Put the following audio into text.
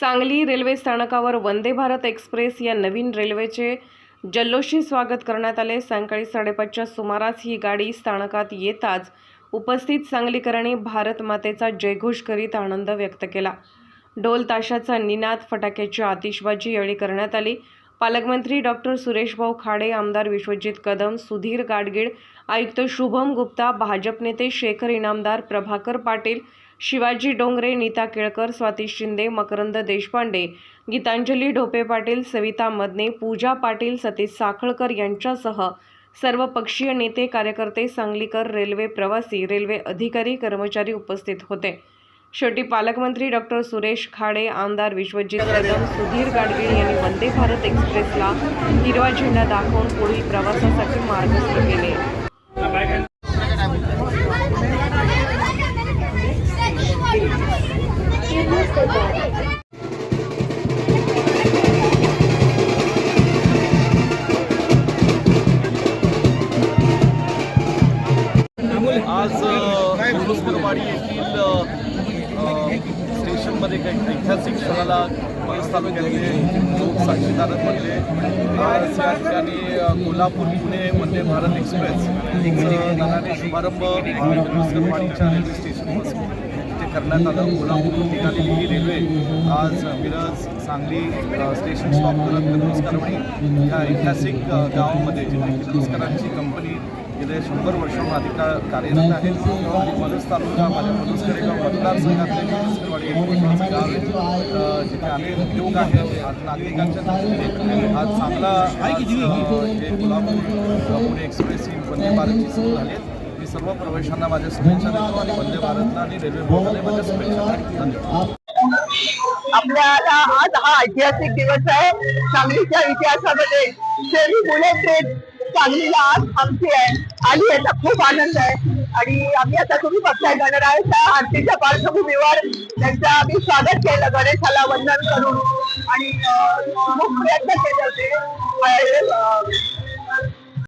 Sangli railway स्थानकावर Vande Bharat express या नवीन रेल्वेचे जल्लोषी स्वागत करण्यात आले. सायंकाळी साडेपाचच्या सुमारास ही गाडी स्थानकात येताच उपस्थित सांगलीकरांनी भारत मातेचा जयघोष करीत आनंद व्यक्त केला. ढोल ताशाचा निनाद फटाक्याची आतिषबाजी यावेळी करण्यात आली. पालकमंत्री डॉक्टर सुरेशभाऊ खाडे आमदार विश्वजित कदम सुधीर गाडगीळ आयुक्त शुभम गुप्ता भाजप नेते शेखर इनामदार प्रभाकर पाटील शिवाजी डोंगरे नीता केळकर स्वाती शिंदे मकरंद देशपांडे गीतांजली ढोपे पाटील सविता मदने पूजा पाटील सतीश साखळकर यांच्यासह सर्व पक्षीय नेते कार्यकर्ते सांगलीकर रेल्वे प्रवासी रेल्वे अधिकारी कर्मचारी उपस्थित होते. शेवटी पालकमंत्री डॉक्टर सुरेश खाडे आमदार विश्वजित कदम सुधीर गाडगीळ यांनी वंदे भारत एक्सप्रेसला हिरवा झेंडा दाखवून पुढील प्रवासासाठी मार्गस्थ केले. आज कुरुस्करवाडी येथील स्टेशनमध्ये काही ऐतिहासिक क्षणाला पळस तालुक्यातले लोक साक्षीदार बनले आज या ठिकाणी कोल्हापूर पुणे वंदे भारत एक्सप्रेस नानाने शुभारंभ कुरुस्करवाडीच्या रेल्वे स्टेशनपासून ते करण्यात आलं. कोल्हापूरहून निघालेली ही रेल्वे आज मिरज सांगली स्टेशन स्टॉप करत किर्लोस्करवाडी या ऐतिहासिक गावामध्ये जिथे किर्लोस्करांची कंपनी गेले शंभर वर्ष अधिक कार्यरत आहे. आणि पलस तालुका माझ्या पलस कडेगाव मतदारसंघातले किर्लोस्करवाडी गाव जिथे अनेक उद्योग आहेत आज नागरिकांच्या दृष्टीने आज चांगला हे कोल्हापूर पुणे एक्सप्रेस ही वंदे भारतची सुरू झाली मी सर्व प्रवेशांना माझ्या शुभेच्छा देतो आणि वंदे भारतला आणि रेल्वे बोर्डाने माझ्या शुभेच्छा धन्यवाद. आपल्याला आज हा ऐतिहासिक दिवस आहे. सांगलीच्या इतिहासामध्ये शेरी बुलेट ट्रेन सांगलीला आज आमची आहे. आली याचा खूप आनंद आहे. आणि आम्ही आता तुम्ही बघताय गणरायाच्या आरतीच्या पार्श्वभूमीवर त्यांचं आम्ही स्वागत केलं गणेशाला वंदन करून. आणि खूप प्रयत्न केले होते. अं,